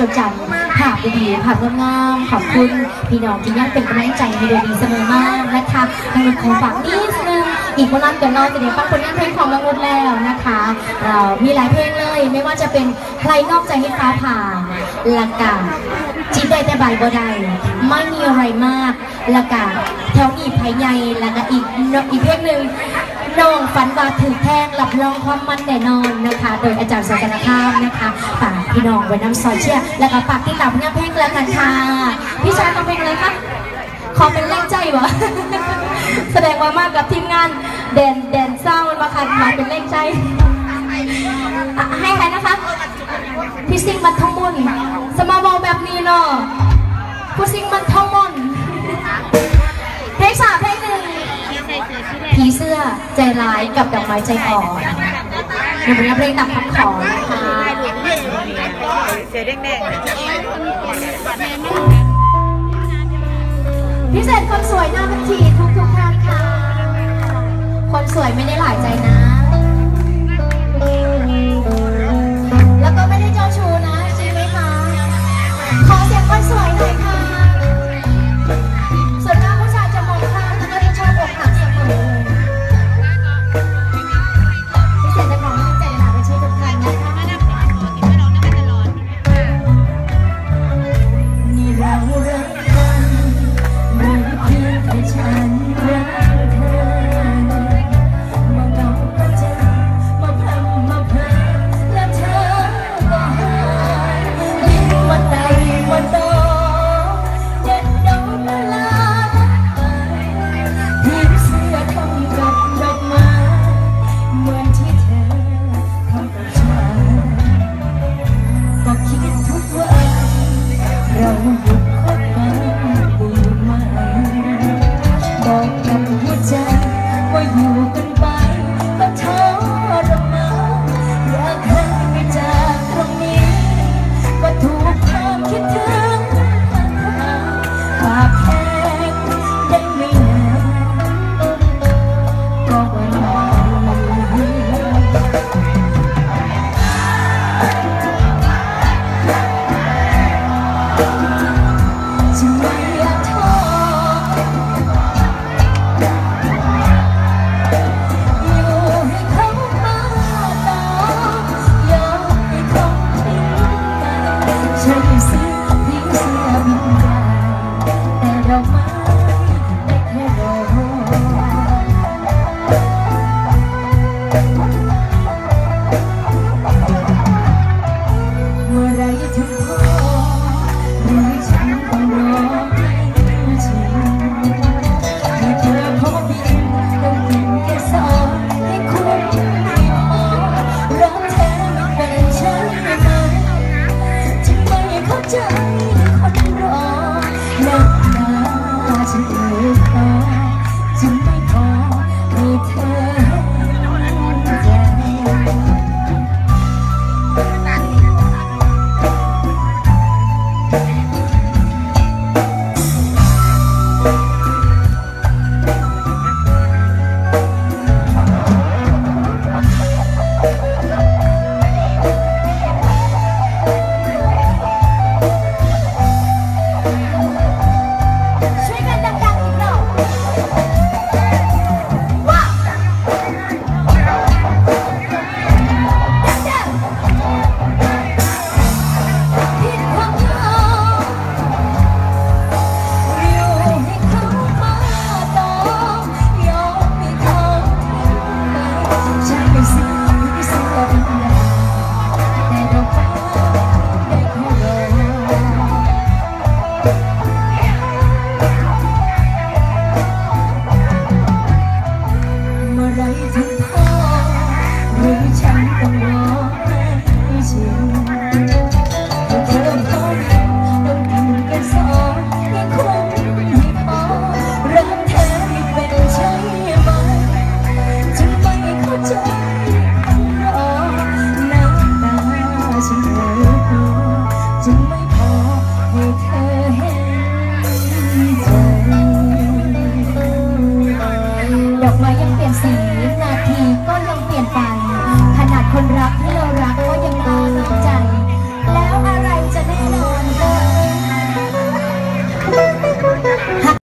จดจำภาพดีๆภาพงามๆขอบคุณพี่น้องที่ยังเป็นกำลังใจให้โดยดีเสมอมากนะคะทางขอฝากนิดนึงอีกวันนั้นกันนอนจะเดี๋ยวฟังผลงานเพลงของละมุดแล้วนะคะ เรามีหลายเพลงเลย ไม่ว่าจะเป็นใครนอกใจให้ฟ้าผ่าละกาจิตได้แต่ใบบ่ได้ไม่มีอะไรมากละกาแถวอีภายในล้วก็อีกอีกเพลงหนึ่ง น้องฝันว่าถือแพงหลับรองความมันแน่นอนนะคะ โดยอาจารย์สุกนข้ามนะคะฝากพี่น้องไว้น้ำซอยเชียแล้วก็ฝากที่ตามผลงานเพลงแล้วกันค่ะพี่ชายต้องเพลงอะไรคะขอเป็นแรงใจวะแสดงว่ามากกับทีมงานแดนแดนเศร้ามาค่ะมาเป็นแรงใจให้ใครนะคะพี่ซิงมันทองมุนสมาบอลแบบนี้เนาะผู้ซิงมันทองมุนเพลงสามเพลง ผีเสื้อใจร้ายกับดอกไม้ใจอ่อนหนูเป็นเพลงตามคำขอนะคะเสียแดงๆพิเศษคนสวยหน้าบัญชีทุกทุกๆท่านค่ะ คนสวยไม่ได้หลายใจนะ